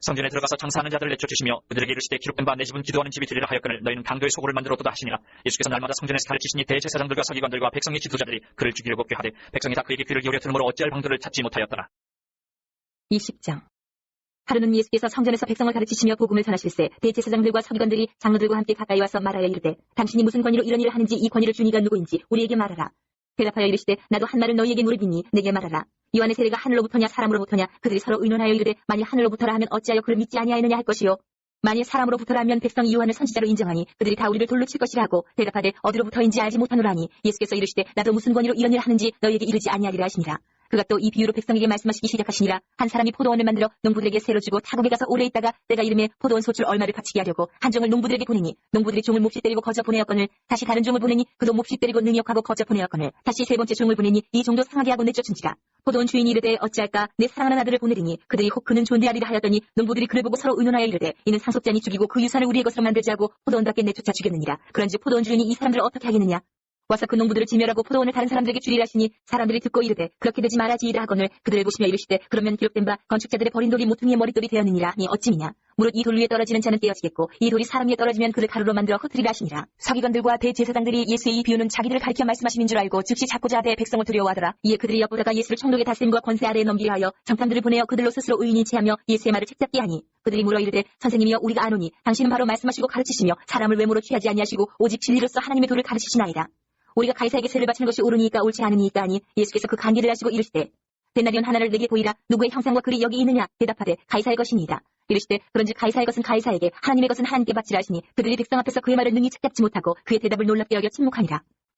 성전에 들어가서 장사하는 자들을 내쫓으시며 그들에게 이르시되 기록된 바 내 집은 기도하는 집이 되리라 하였거늘 너희는 강도의 소굴을 만들었도다 하시니라. 예수께서 날마다 성전에서 가르치시니 대제사장들과 서기관들과 백성의 지도자들이 그를 죽이려고 꾀하되 백성이 다 그에게 귀를 기울여 들으므로 어찌할 방도를 찾지 못하였더라. 20장. 하루는 예수께서 성전에서 백성을 가르치시며 복음을 전하실세 대제사장들과 서기관들이 장로들과 함께 가까이 와서 말하여 이르되 당신이 무슨 권위로 이런 일을 하는지 이 권위를 준 이가 누구인지 우리에게 말하라. 대답하여 이르시되 나도 한 말을 너희에게 물으리니 내게 말하라 요한의 세례가 하늘로부터냐 사람으로부터냐 그들이 서로 의논하여 이르되 만일 하늘로부터라 하면 어찌하여 그를 믿지 아니하느냐 할 것이요? 만일 사람으로부터라 하면 백성이 요한을 선지자로 인정하니 그들이 다 우리를 돌로 칠 것이라 하고 대답하되 어디로부터인지 알지 못하노라니 예수께서 이르시되 나도 무슨 권위로 이런 일을 하는지 너희에게 이르지 아니하리라 하시니라 그가 또 이 비유로 백성에게 말씀하시기 시작하시니라. 한 사람이 포도원을 만들어 농부들에게 새로 주고 타국에 가서 오래 있다가 때가 이름에 포도원 소출 얼마를 갚치게 하려고 한 종을 농부들에게 보내니 농부들이 종을 몹시 때리고 거저 보내었거늘 다시 다른 종을 보내니 그도 몹시 때리고 능욕하고 거저 보내었거늘 다시 세 번째 종을 보내니 이 종도 상하게 하고 내쫓은지라. 포도원 주인이 이르되 어찌할까? 내 사랑하는 아들을 보내리니 그들이 혹 그는 존대하리라 하였더니 농부들이 그를 보고 서로 의논하여 이르되 이는 상속자니 죽이고 그 유산을 우리의 것으로 만들지 하고 포도원답게 내쫓아 죽였느니라. 그런즉 포도원 주인이 이 사람들을 어떻게 하겠느냐 와서 그 농부들을 지멸하고 포도원을 다른 사람들에게 주리라 하시니 사람들이 듣고 이르되 그렇게 되지 말아지이다 하거늘 그들을 보시며 이르시되 그러면 기록된 바 건축자들의 버린 돌이 모퉁이의 머릿돌이 되었느니라 니 어찌미냐? 무릇 이 돌 위에 떨어지는 자는 깨어지겠고 이 돌이 사람 위에 떨어지면 그를 가루로 만들어 흩트리라 하시니라. 서기관들과 대제사장들이 예수의 이 비유는 자기들을 가리켜 말씀하심인 줄 알고 즉시 잡고자 하되 백성을 두려워하더라. 이에 그들이 엿보다가 예수를 총독의 다스림과 권세 아래에 넘기려 하여 정탐들을 보내어 그들로 스스로 의인이 체하며 예수의 말을 책잡게 하니 그들이 물어 이르되 선생님이여 우리가 아노니 당신은 바로 말씀하시고 가르치시며 사람을 외모로 취하지 아니하시고 오직 진리로서 하나님의 도를 가르치시나이다 우리가 가이사에게 세를 바치는 것이 옳으니까 옳지 않으니까 아니 예수께서 그 관계를 하시고 이르시되 데나리온 하나를 내게 보이라. 누구의 형상과 글이 여기 있느냐? 대답하되 가이사의 것이니이다. 이르시되 그런즉 가이사의 것은 가이사에게 하나님의 것은 하나님께 바치라 하시니 그들이 백성 앞에서 그의 말을 능히 책잡지 못하고 그의 대답을 놀랍게 여겨 침묵하니라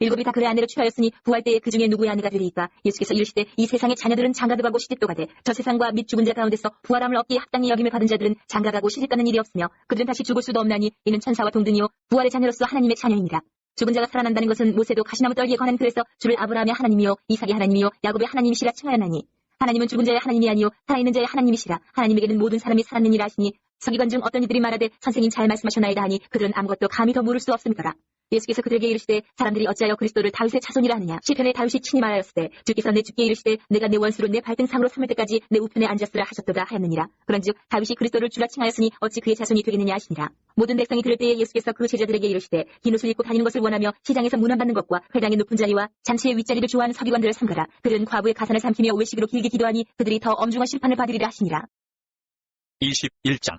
일곱이 다 그의 아내를 취하였으니 부활 때에 그 중에 누구의 아내가 되리이까? 예수께서 이르시되 이 세상의 자녀들은 장가들하고 시집도 가 되 저 세상과 및 죽은 자 가운데서 부활함을 얻기에 합당히 여김을 받은 자들은 장가가고 시집가는 일이 없으며 그들은 다시 죽을 수도 없나니 이는 천사와 동등이요 부활의 자녀로서 하나님의 자녀이니라. 죽은 자가 살아난다는 것은 모세도 가시나무 떨기에 관한 글에서 주를 아브라함의 하나님이요 이삭의 하나님이요 야곱의 하나님이시라 칭하였나니. 하나님은 죽은 자의 하나님이 아니요 살아있는 자의 하나님이시라. 하나님에게는 모든 사람이 살았느니라 하시니 서기관 중 어떤 이들이 말하되 선생님 잘 말씀하셨나이다 하니 그들은 아무것도 감히 더 물을 수 없음이더라 예수께서 그들에게 이르시되 사람들이 어찌하여 그리스도를 다윗의 자손이라 하느냐? 시편에 다윗이 친히 말하였으되 주께서 내 주께 이르시되 내가 내 원수로 내 발등상으로 삼을 때까지 내 우편에 앉았으라 하셨도다 하였느니라. 그런즉 다윗이 그리스도를 주라 칭하였으니 어찌 그의 자손이 되겠느냐 하시니라. 모든 백성이 들을 때에 예수께서 그 제자들에게 이르시되 긴 옷을 입고 다니는 것을 원하며 시장에서 문안받는 것과 회당의 높은 자리와 잔치의 윗자리를 좋아하는 서기관들을 삼가라. 그들은 과부의 가산을 삼키며 외식으로 길게 기도하니 그들이 더 엄중한 심판을 받으리라 하시니라. 21장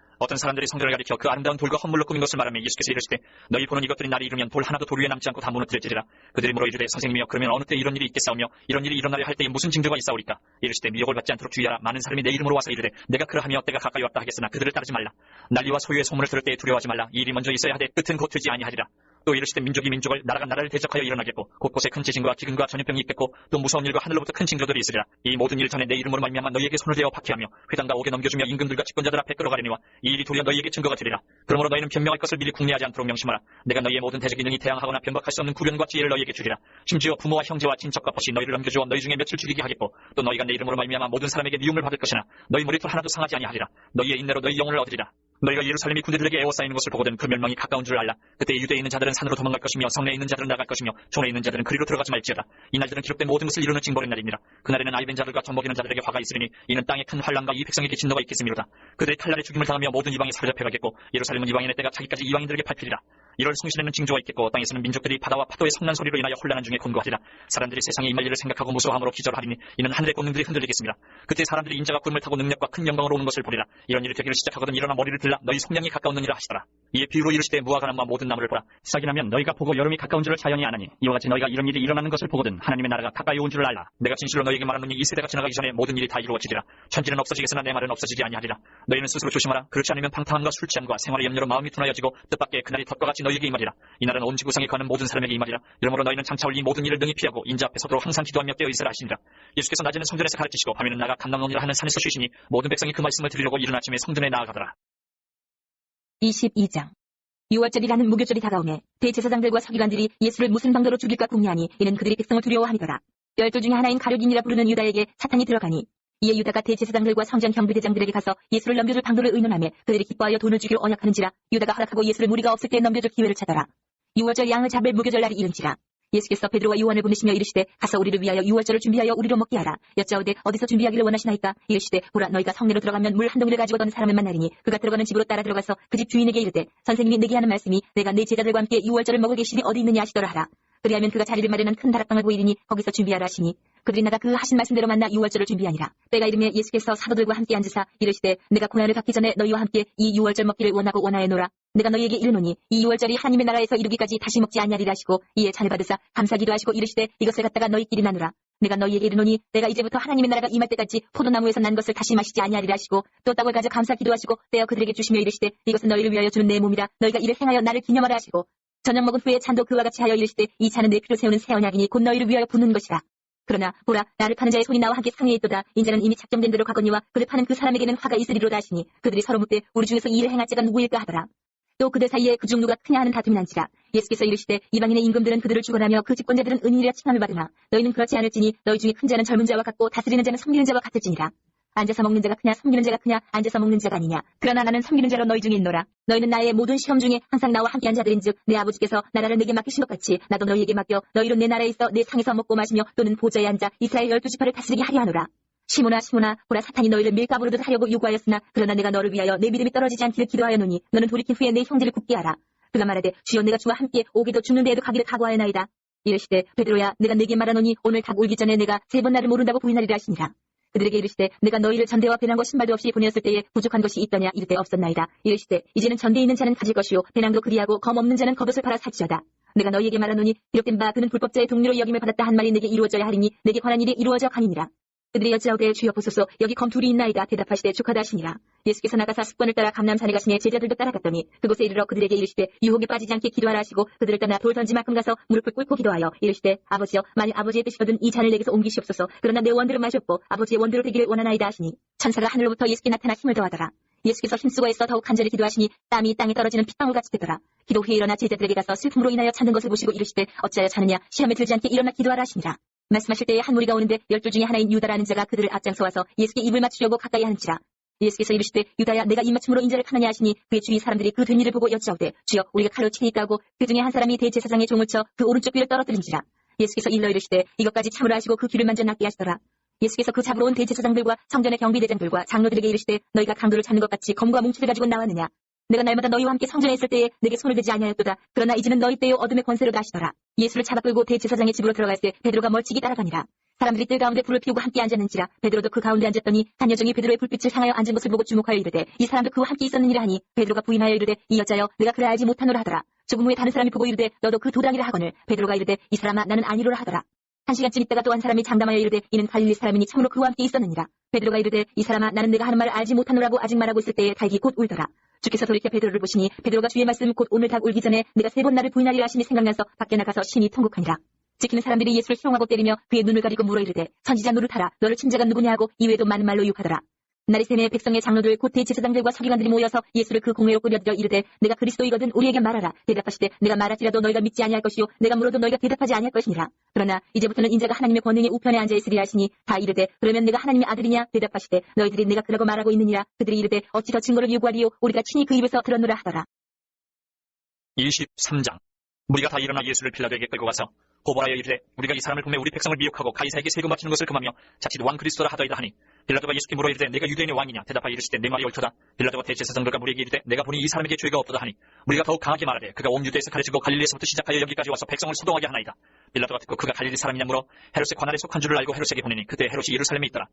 어떤 사람들이 성전을 가리켜 그 아름다운 돌과 헌물로 꾸민 것을 말하며 예수께서 이르시되 너희 보는 이것들이 날이 이르면 돌 하나도 돌 위에 남지 않고 다 무너뜨려지리라. 그들이 물어 이르되 선생님이여 그러면 어느 때 이런 일이 있겠사오며 이런 일이 일어나려 할 때에 무슨 징조가 있사오리까? 이르시되 미혹을 받지 않도록 주의하라. 많은 사람이 내 이름으로 와서 이르되 내가 그러하며 때가 가까이 왔다 하겠으나 그들을 따르지 말라. 난리와 소유의 소문을 들을 때에 두려워하지 말라. 이 일이 먼저 있어야 하되 끝은 곧 되지 아니하리라 또 이르시되 민족이 민족을 나라가 나라를 대적하여 일어나겠고 곳곳에 큰 지진과 기근과 전염병이 있겠고 또 무서운 일과 하늘로부터 큰 징조들이 있으리라. 이 모든 일 전에 내 이름으로 말미암아 너희에게 손을 대어 박해하며 회당과 옥에 넘겨주며 임금들과 집권자들 앞에 끌어가려니와 이 일이 도리어 너희에게 증거가 되리라. 그러므로 너희는 변명할 것을 미리 궁리하지 않도록 명심하라. 내가 너희의 모든 대적이 능히 대항하거나 변박할 수 없는 구변과 지혜를 너희에게 주리라. 심지어 부모와 형제와 친척과 벗이 너희를 넘겨주어 너희 중에 며칠 죽이게 하겠고 또 너희가 내 이름으로 말미암아 모든 사람에게 미움을 받을 것이나 너희 머리털 하나도 상하지 아니하리라. 너희의 인내로 너희 영혼을 얻으리라 너희가 예루살렘이 군대들에게 에워싸이는 것을 보거든 그 멸망이 가까운 줄 알라. 그때 유대에 있는 자들은 산으로 도망갈 것이며 성내에 있는 자들은 나갈 것이며 촌에 있는 자들은 그리로 들어가지 말지어다. 이 날들은 기록된 모든 것을 이루는 징벌의 날입니다. 그날에는 아이벤 자들과 젖먹이는 자들에게 화가 있으리니 이는 땅에 큰 환란과 이 백성에게 진노가 있겠습니다. 그들의 칼날에 죽임을 당하며 모든 이방에 사로잡혀 가겠고 예루살렘은 이방인의 때가 자기까지 이방인들에게 밟히리라. 이럴 성신에는 징조가 있겠고 땅에서는 민족들이 바다와 파도의 성난 소리로 인하여 혼란한 중에 곤고하리라. 사람들이 세상에 임할 일을 생각하고 무서워함으로 기절하리니 이는 하늘의 권능들이 흔들리겠습니다. 그때 사람들이 인자가 구름을 타고 능력과 큰 영광으로 오는 것을 보리라. 이런 일이 되기를 시작하거든 일어나 머리를 들라 너희 속량이 가까웠느니라 하시더라. 이에 비유로 이르시되 무화과 나무와 모든 나무를 보라. 싹이 나면 너희가 보고 여름이 가까운 줄을 자연히 아나니 이와 같이 너희가 이런 일이 일어나는 것을 보거든 하나님의 나라가 가까이 온 줄을 알라. 내가 진실로 너희에게 말하노니 이 세대가 지나가기 전에 모든 일이 다 이루어지리라. 천지는 없어지겠으나 내 말은 없어지지 아니하리라. 너희는 스스로 조심하라. 그렇지 않으면 방탕함과 술 취함과 생활의 염려로 마음이 둔하여지고 뜻밖의 그날이 덫과 같이 너희 에게 임하리라. 이 날은 온 지구상에 가는 모든 사람에게 임하리라. 이러므로 너희는 장차 올 이 모든 일을 능히 피하고 인자 앞에 서도록 항상 기도하며 깨어 있으라 하시니라. 예수께서 낮에는 성전에서 가르치시고 밤에는 나가 감남원이라 하는 산에서 쉬시니 모든 백성이 그 말씀을 들으려고 이른 아침에 성전에 나아가더라. 22장 6월절이라는 무교절이 다가오매 대제사장들과 서기관들이 예수를 무슨 방도로 죽일까 궁리하니 이는 그들이 백성을 두려워함이더라. 열두 중에 하나인 가룟인이라 부르는 유다에게 사탄이 들어가니 이에 유다가 대제사장들과 성전 경비대장들에게 가서 예수를 넘겨줄 방도를 의논하며 그들이 기뻐하여 돈을 주기로 언약하는지라 유다가 허락하고 예수를 무리가 없을 때 넘겨줄 기회를 찾아라. 6월절 양을 잡을 무교절 날이 이른지라 예수께서 베드로와 요한을 보내시며 이르시되 가서 우리를 위하여 유월절을 준비하여 우리로 먹게 하라. 여짜오되 어디서 준비하기를 원하시나이까? 이르시되 보라 너희가 성내로 들어가면 물 한 동이를 가지고 떠는 사람을 만나리니 그가 들어가는 집으로 따라 들어가서 그 집 주인에게 이르되 선생님이 내게 하는 말씀이 내가 내 제자들과 함께 유월절을 먹을 계심이 어디 있느냐 하시더라 하라. 그리하면 그가 자리를 마련한 큰 다락방을 보이리니 거기서 준비하라 하시니 그들이 나가 그 하신 말씀대로 만나 유월절을 준비하니라. 때가 이르매 예수께서 사도들과 함께 앉으사 이르시되 내가 고난을 받기 전에 너희와 함께 이 유월절 먹기를 원하고 원하여노라. 내가 너희에게 이르노니 이 유월절이 하나님의 나라에서 이르기까지 다시 먹지 아니하리라 하시고 이에 잔을 받으사 감사기도 하시고 이르시되 이것을 갖다가 너희끼리 나누라. 내가 너희에게 이르노니 내가 이제부터 하나님의 나라가 임할 때까지 포도나무에서 난 것을 다시 마시지 아니하리라 하시고 또 떡을 가져 감사 기도 하시고 떼어 그들에게 주시며 이르시되 이것은 너희를 위하여 주는 내 몸이라 너희가 이를 행하여 나를 기념하라 하시고 저녁 먹은 후에 잔도 그와 같이 하여 이르시되 이 잔은 내 피로 세우는 새 언약이니 곧 너희를 위하여 붓는 것이라 그러나 보라 나를 파는 자의 손이 나와 함께 상해 있도다. 인자는 이미 작정된 대로 가거니와 그를 파는 그 사람에게는 화가 있으리로다 하시니 그들이 서로 묻되 우리 중에서 이 일을 행할 자가 누구일까 하더라. 또 그들 사이에 그중 누가 크냐 하는 다툼이 난지라. 예수께서 이르시되 이방인의 임금들은 그들을 주관하며 그 집권자들은 은인이라 칭함을 받으나 너희는 그렇지 않을지니 너희 중에 큰 자는 젊은 자와 같고 다스리는 자는 섬기는 자와 같을지니라 앉아서 먹는 자가 크냐 섬기는 자가 크냐 앉아서 먹는 자가 아니냐. 그러나 나는 섬기는 자로 너희 중에 있노라. 너희는 나의 모든 시험 중에 항상 나와 함께한 자들인즉 내 아버지께서 나라를 내게 맡기신 것 같이 나도 너희에게 맡겨 너희로 내 나라에 있어 내 상에서 먹고 마시며 또는 보좌에 앉아 이스라엘 열두 지파를 다스리게 하려 하노라. 시모나 시모나 보라 사탄이 너희를 밀가부르듯 하려고 요구하였으나 그러나 내가 너를 위하여 내 믿음이 떨어지지 않기를 기도하였노니 너는 돌이킨 후에 내 형제를 굳게 하라. 그가 말하되 주여 내가 주와 함께 오기도 죽는 데에도 가기를 각오하였나이다. 이르시되 베드로야 내가 내게 말하노니 오늘 닭 울기 전에 내가 세 번 나를 모른다고 부인하리라 하시니라 그들에게 이르시되 내가 너희를 전대와 배낭과 신발도 없이 보내었을 때에 부족한 것이 있더냐? 이를 때 없었나이다. 이르시되 이제는 전대 있는 자는 가질 것이요 배낭도 그리하고 검 없는 자는 겉옷을 팔아 살지어다. 내가 너희에게 말하노니 기록된 바 그는 불법자의 동료로 여김을 받았다 한 말이 내게 이루어져야 하리니 내게 관한 일이 이루어져 가니니라 그들이 여짜오되 주여 보소서 여기 검 둘이 있나이다 대답하시되 축하다 하시니라. 예수께서 나가사 습관을 따라 감남산에 가시니 제자들도 따라갔더니 그곳에 이르러 그들에게 이르시되 유혹에 빠지지 않게 기도하라 하시고 그들을 떠나 돌 던지만큼 가서 무릎을 꿇고 기도하여 이르시되 아버지여 만일 아버지의 뜻이거든 이 잔을 내게서 옮기시옵소서. 그러나 내 원대로 마셨고 아버지의 원대로 되기를 원하나이다 하시니 천사가 하늘로부터 예수께 나타나 힘을 더하더라. 예수께서 힘쓰고 애써 더욱 간절히 기도하시니 땀이 땅에 떨어지는 핏방울 같이 되더라. 기도 후에 일어나 제자들에게 가서 슬픔으로 인하여 찾는 것을 보시고 이르시되 어찌하여 자느냐? 시험에 들지 않게 일어나 기도하라 하시니라 말씀하실 때에 한 무리가 오는데 열두 중에 하나인 유다라는 자가 그들을 앞장서 와서 예수께 입을 맞추려고 가까이 하는지라. 예수께서 이르시되 유다야 내가 입맞춤으로 인자를 파느냐 하시니 그의 주위 사람들이 그 된 일을 보고 여짜오되 주여 우리가 칼로 치니까 하고 그 중에 한 사람이 대제사장의 종을 쳐 그 오른쪽 귀를 떨어뜨린지라. 예수께서 일러 이르시되 이것까지 참으라 하시고 그 귀를 만져 낫게 하시더라. 예수께서 그 잡으러 온 대제사장들과 성전의 경비대장들과 장로들에게 이르시되 너희가 강도를 찾는 것 같이 검과 뭉치를 가지고 나왔느냐 내가 날마다 너희와 함께 성전에 있을 때에 내게 손을 대지 아니하였도다. 그러나 이제는 너희 때요 어둠의 권세로 나시더라. 예수를 잡아 끌고 대제사장의 집으로 들어갈 때 베드로가 멀찍이 따라가니라. 사람들이 뜰 가운데 불을 피우고 함께 앉았는지라 베드로도 그 가운데 앉았더니 한 여종이 베드로의 불빛을 향하여 앉은 것을 보고 주목하여 이르되 이 사람도 그와 함께 있었느니라 하니 베드로가 부인하여 이르되 이 여자여 내가 그를 알지 못하노라 하더라. 조금 후에 다른 사람이 보고 이르되 너도 그 도당이라 하거늘 베드로가 이르되 이 사람아 나는 아니로라 하더라. 한 시간쯤 있다가 또 한 사람이 장담하여 이르되 이는 갈릴리 사람이니 참으로 그와 함께 있었느니라. 베드로가 이르되 이 사람아 나는 내가 하는 말을 알지 못하노라고 아직 말하고 있을 때에 닭이 곧 울더라. 주께서 돌이켜 베드로를 보시니 베드로가 주의 말씀 곧 오늘 닭 울기 전에 내가 세 번 나를 부인하리라 하심이 생각나서 밖에 나가서 신이 통곡하니라. 지키는 사람들이 예수를 희롱하고 때리며 그의 눈을 가리고 물어 이르되 선지자 노릇하라 너를 친자가 누구냐 하고 이외에도 많은 말로 욕하더라. 새매 백성의 장로들 곧 대제사장들과 서기관들이 모여서 예수를 그 공회로 끌려들여 이르되 내가 그리스도이거든 우리에게 말하라. 대답하시되 내가 말할지라도 너희가 믿지 아니할 것이요. 내가 물어도 너희가 대답하지 아니할 것이니라. 그러나 이제부터는 인자가 하나님의 권능의 우편에 앉아 있으리라 하시니 다 이르되 그러면 내가 하나님의 아들이냐? 대답하시되 너희들이 내가 그라고 말하고 있느니라. 그들이 이르되 어찌 더 증거를 요구하리요? 우리가 친히 그 입에서 들었노라 하더라. 23장 무리가 다 일어나 예수를 빌라도에게 끌고 가서 고발하여 이르되 우리가 이 사람을 보매 우리 백성을 미혹하고 가이사에게 세금 바치는 것을 금하며 자칫 왕 그리스도라 하더이다 하니 빌라도가 예수께 물어 이르되 내가 유대인의 왕이냐? 대답하여 이르시되 내 말이 옳도다. 빌라도가 대제사장들과 무리에게 이르되 내가 보니 이 사람에게 죄가 없도다 하니 우리가 더욱 강하게 말하되 그가 온 유대에서 가르치고 갈릴리에서부터 시작하여 여기까지 와서 백성을 소동하게 하나이다. 빌라도가 듣고 그가 갈릴리 사람이냐 물어 헤롯의 관할에 속한 줄을 알고 헤롯에게 보내니 그때 헤롯이 예루살렘에 있더라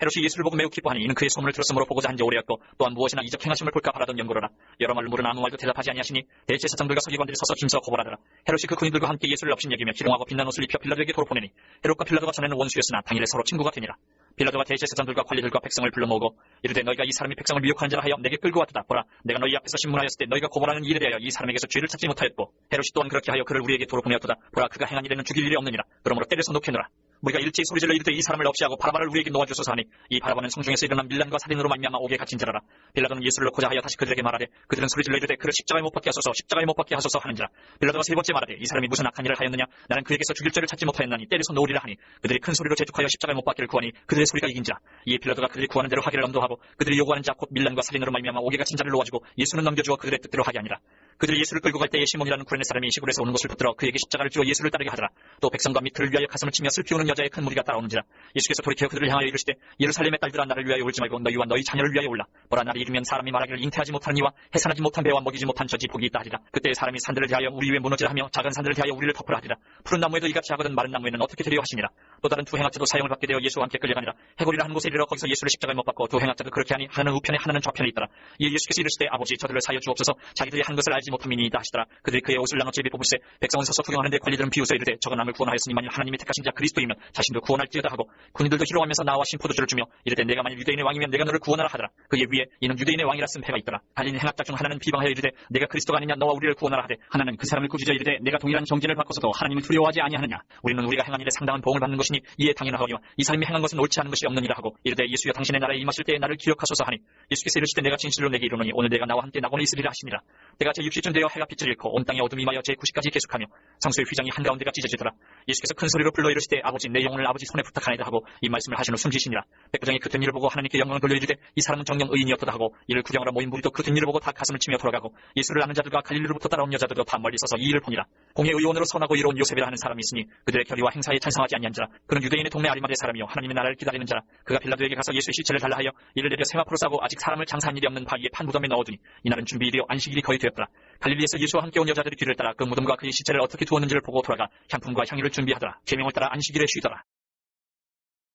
헤롯이 예수를 보고 매우 기뻐하니 이는 그의 소문을 들었으므로 보고자 한 지 오래였고 또한 무엇이나 이적 행하심을 볼까 바라던 연고로라. 여러 말로 물은 아무 말도 대답하지 아니하시니 대제사장들과 서기관들이 서서 힘써 고발하더라. 헤롯이 그 군인들과 함께 예수를 업신 여기며 희롱하고 빛난 옷을 입혀 빌라도에게 도로 보내니 헤롯과 빌라도가 전에는 원수였으나 당일에 서로 친구가 되니라. 빌라도가 대제사장들과 관리들과 백성을 불러 모으고 이르되 너희가 이 사람이 백성을 미혹한 자라 하여 내게 끌고 왔다. 보라 내가 너희 앞에서 신문하였을 때 너희가 고발하는 일에 대하여 이 사람에게서 죄를 찾지 못하였고 헤롯이 또한 그렇게 하여 그를 우리에게 도로 보내었도다. 보라 그가 행한 일에는 죽일 일이 없느니라. 그러므로 때려서 놓게노라 우리가 일찍 소리질러 이르되 이 사람을 없이 하고 바라바를 우리에게 놓아주소서 하니 이 바라바는 성중에서 일어난 밀란과 살인으로 말미암아 옥에 갇힌 자라라. 빌라도는 예수를 넣고자 하여 다시 그들에게 말하되 그들은 소리질러 이르되 그를 십자가에 못 박게 하소서 십자가에 못 박게 하소서 하는지라. 빌라도가 세 번째 말하되 이 사람이 무슨 악한 일을 하였느냐? 나는 그에게서 죽일 죄를 찾지 못하였나니 때려서 놓으리라 하니 그들이 큰 소리로 재촉하여 십자가에 못 박기를 구하니 그들의 소리가 이긴지라. 이에 빌라도가 그들이 구하는 대로 하기를 엄도하고 그들이 요구하는 자 곧 밀란과 살인으로 말미암아 옥에 갇힌 자를 놓아주고 예수는 넘겨주어 그들의 뜻대로 하게 아니라 그들이 예수를 끌고 갈 때에 시몬이라는 구레네 사람이 시골에서 오는 것을 붙들어 그에게 십자가를 쥐어 예수를 따르게 하더라. 또 백성과 및 그를 위하여 가슴을 치며 슬피 우는 여자의 큰 무리가 따라오는지라. 예수께서 돌이켜 그들을 향하여 이르시되 예루살렘의 딸들아 나를 위하여 울지 말고 너희와 너희 자녀를 위하여 올라. 보라 나를 이르면 사람이 말하기를 잉태하지 못한 이와 해산하지 못한 배와 먹이지 못한 젖이 복이 있다 하리라. 그때 사람이 산들을 대하여 우리 위에 무너지라 하며 작은 산들을 대하여 우리를 덮으라 하리라. 푸른 나무에도 이같이 하거든 마른 나무에는 어떻게 되려 하시니라. 또 다른 두 행악자도 사형을 받게 되어 예수와 함께 끌려가니라. 해골이라 하는 곳에 이르러 거기서 예수를 십자가에 못 박고 두 행악자도 그렇게 하니 하나는 우편에 하나는 좌편에 있더라. 이에 예수께서 이르시되 아버지 저들을 사여 주옵소서 자기들이 한 것을 알지 못함이니 이다 하시더라. 그들이 그의 옷을 나눠 제비 뽑으시되 백성은 서서 구경하는데 관리들은 비웃어 이르되 저가 남을 구원하였으니 만일 하나님이 택하신 자 그리스도이면 자신도 구원할지어다 하고 군인들도 희롱하면서 나와 신포도주를 주며 이르되 내가 만일 유대인의 왕이면 내가 너를 구원하라 하더라. 그의 위에 이는 유대인의 왕이라 쓴 패가 있더라. 달린 행악자 중 하나는 비방하여 이르되 내가 그리스도가 아니냐 너와 우리를 구원하라 하되 하나는 그 사람을 꾸짖어 이르되 내가 동일한 정진을 받고서도 하나님을 두려워하지 아니하느냐 우리는 우리가 행한 일에 상당한 보응을 받는 것이니 이에 당연하거니와 이 사람이 행한 것은 옳지 않은 것이 없느니라 하고 이르되 예수여 당신의 나라에 임하실 때에 나를 기억하소서 하니 예수께서 이르시되 내가 진실로 내게 이르노니 오늘 내가 나와 함께 낙원에 있으리라 하시니라 때가 제 60쯤 되어 해가 빛을 잃고 온 땅에 어둠이 임하여 제 90까지 계속하며 성소의 휘장이 한가운데가 찢어지더라. 예수께서 큰 소리로 불러 이르시되 아버지 내 영혼을 아버지 손에 부탁하나이다 하고 이 말씀을 하신 후 숨지시니라. 백부장이 그된 일을 보고 하나님께 영광을 돌려 이르되 이 사람은 정령 의인이었도다 하고 이를 구경하러 모인 무리도 그된 일을 보고 다 가슴을 치며 돌아가고 예수를 아는 자들과 갈릴리로부터 따라온 여자들도 다 멀리 서서 이 일을 보니라. 공의 의원으로 선하고 이로운 요셉이라 하는 사람이 있으니 그들의 결의와 행사에 찬성하지 아니한지라. 그는 유대인의 동네 아리마대 사람이요 하나님의 나라를 기다리는 자라. 그가 빌라도에게 가서 예수의 시체를 달라 하여 이를 내려 세마포로 싸고 아직 사람을 장사한 일이 없는 바위에 판 무덤에 넣어두니 이날은 준비일이요 안식일이 거의 되었더라 갈릴리에서 예수와 함께 온 여자들이 뒤를 따라 그 무덤과 그의 시체를 어떻게 두었는지를 보고 돌아가 향품과 향유를 준비하더라 계명을 따라 안식일에 쉬더라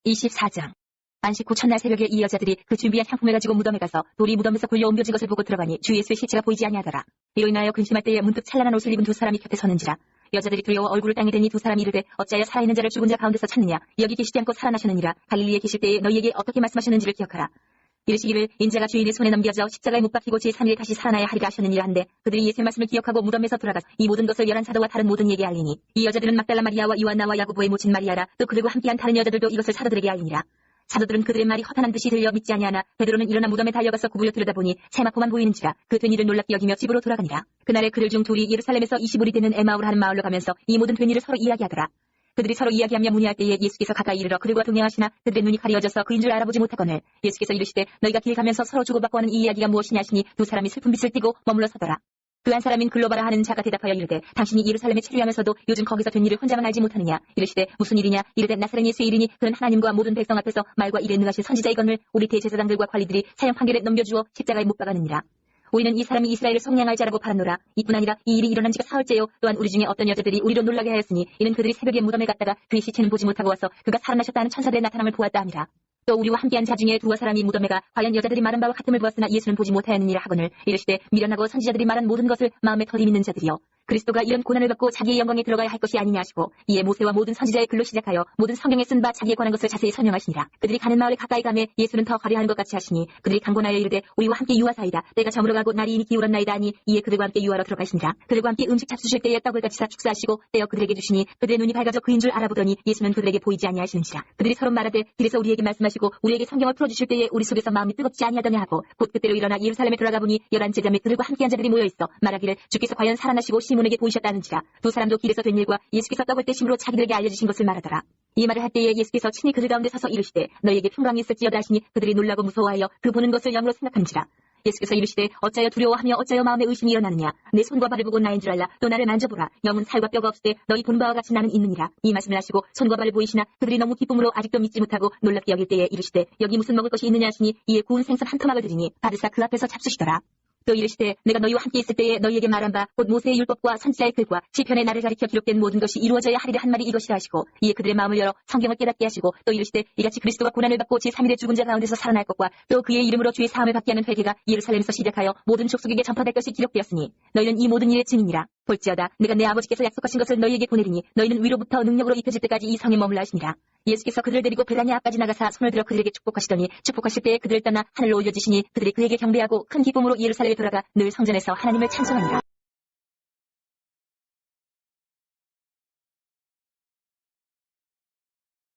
24장. 안식 후 첫날 새벽에 이 여자들이 그 준비한 향품을 가지고 무덤에 가서 돌이 무덤에서 굴려 옮겨진 것을 보고 들어가니 주 예수의 시체가 보이지 아니하더라. 이로 인하여 근심할 때에 문득 찬란한 옷을 입은 두 사람이 곁에 서는지라. 여자들이 두려워 얼굴을 땅에 대니 두 사람이 이르되 어찌하여 살아있는 자를 죽은 자 가운데서 찾느냐 여기 계시지 않고 살아나셨느니라 갈릴리에 계실 때에 너희에게 어떻게 말씀하셨는지를 기억하라 이르시기를 인자가 주인의 손에 넘겨져 십자가에 못 박히고 제3일에 다시 살아나야 하리라 하셨느니라 한데 그들이 예수의 말씀을 기억하고 무덤에서 돌아가 이 모든 것을 열한 사도와 다른 모든 이에게 알리니 이 여자들은 막달라 마리아와 요한나와 야고보의 모친 마리아라 또 그들과 함께한 다른 여자들도 이것을 사도들에게 알리니라. 사도들은 그들의 말이 허탄한 듯이 들려 믿지 아니하나 베드로는 일어나 무덤에 달려가서 구부려 들여다보니 세마포만 보이는지라 그 된 일을 놀랍게 여기며 집으로 돌아가니라. 그날에 그들 중 둘이 예루살렘에서 20일이 되는 에마우를 하는 마을로 가면서 이 모든 된 일을 서로 이야기하더라 그들이 서로 이야기하며 문의할 때에 예수께서 가까이 이르러 그들과 동행하시나 그들의 눈이 가려져서 그인 줄 알아보지 못하거늘 예수께서 이르시되 너희가 길 가면서 서로 주고받고 하는 이 이야기가 무엇이냐 하시니 두 사람이 슬픈 빛을 띠고 머물러 서더라. 그 한 사람인 글로바라 하는 자가 대답하여 이르되 당신이 예루살렘에 체류하면서도 요즘 거기서 된 일을 혼자만 알지 못하느냐? 이르시되 무슨 일이냐? 이르되 나사렛 예수의 일이니 그는 하나님과 모든 백성 앞에서 말과 일에 능하신 선지자이건을 우리 대제사장들과 관리들이 사형 판결에 넘겨주어 십자가에 못 박았느니라 우리는 이 사람이 이스라엘을 성량할 자라고 바라노라. 이뿐 아니라 이 일이 일어난 지가 사흘째요. 또한 우리 중에 어떤 여자들이 우리로 놀라게 하였으니 이는 그들이 새벽에 무덤에 갔다가 그의 시체는 보지 못하고 와서 그가 살아나셨다는 천사들의 나타남을 보았다 하니라. 또 우리와 함께한 자 중에 두어 사람이 무덤에 가 과연 여자들이 말한 바와 같음을 보았으나 예수는 보지 못하였느니라 하거늘 이르시되 미련하고 선지자들이 말한 모든 것을 마음에 덜 믿는 자들이여 그리스도가 이런 고난을 받고 자기의 영광에 들어가야 할 것이 아니냐 하시고 이에 모세와 모든 선지자의 글로 시작하여 모든 성경에 쓴 바 자기에 관한 것을 자세히 설명하시니라. 그들이 가는 마을에 가까이 가매 예수는 더 가려하는 것 같이 하시니 그들이 강권하여 이르되 우리와 함께 유하사이다. 때가 저물어 가고 날이 이미 기울었나이다 하니 이에 그들과 함께 유하러 들어가시니라. 그들과 함께 음식 잡수실 때에 떡을 같이 사 축사하시고 떼어 그들에게 주시니 그들의 눈이 밝아져 그인 줄 알아보더니 예수는 그들에게 보이지 아니하시는지라. 그들이 서로 말하되 길에서 우리에게 말씀하시고 우리에게 성경을 풀어주실 때에 우리 속에서 마음이 뜨겁지 아니하더냐 하고 곧 그때로 일어나 예루살렘에 들어가 보니 열한 제자 및 그들과 함께한 자들이 모여 있어 말하기를 주께서 과연 살아나시고 시몬에게 보이셨다는지라 두 사람도 길에서 된 일과 예수께서 떡을 떼심으로 자기들에게 알려주신 것을 말하더라. 이 말을 할 때에 예수께서 친히 그들 가운데 서서 이르시되 너희에게 평강이 있을지어다 하시니 그들이 놀라고 무서워하여 그 보는 것을 영으로 생각한지라. 예수께서 이르시되 어찌하여 두려워하며 어찌하여 마음에 의심이 일어나느냐? 내 손과 발을 보고 나인 줄 알라. 또 나를 만져보라. 영은 살과 뼈가 없을 때 너희 본 바와 같이 나는 있느니라. 이 말씀을 하시고 손과 발을 보이시나 그들이 너무 기쁨으로 아직도 믿지 못하고 놀랍게 여길 때에 이르시되 여기 무슨 먹을 것이 있느냐 하시니 이에 구운 생선 한 토막을 드리니 바르사 그 앞에서 잡수시더라 또 이르시되 내가 너희와 함께 있을 때에 너희에게 말한 바 곧 모세의 율법과 선지자의 글과 시편의 나를 가리켜 기록된 모든 것이 이루어져야 하리라 한 말이 이것이라 하시고 이에 그들의 마음을 열어 성경을 깨닫게 하시고 또 이르시되 이같이 그리스도가 고난을 받고 제3일에 죽은 자 가운데서 살아날 것과 또 그의 이름으로 주의 사함을 받게 하는 회개가 예루살렘에서 시작하여 모든 족속에게 전파될 것이 기록되었으니 너희는 이 모든 일의 증인이라. 볼지어다 내가 내 아버지께서 약속하신 것을 너희에게 보내리니 너희는 위로부터 능력으로 입혀질 때까지 이 성에 머물라 하시니라 예수께서 그들을 데리고 베다니 앞까지 나가사 손을 들어 그들에게 축복하시더니 축복하실 때에 그들을 떠나 하늘로 올려주시니 그들이 그에게 경배하고 큰 기쁨으로 예루살렘에 돌아가 늘 성전에서 하나님을 찬송하니라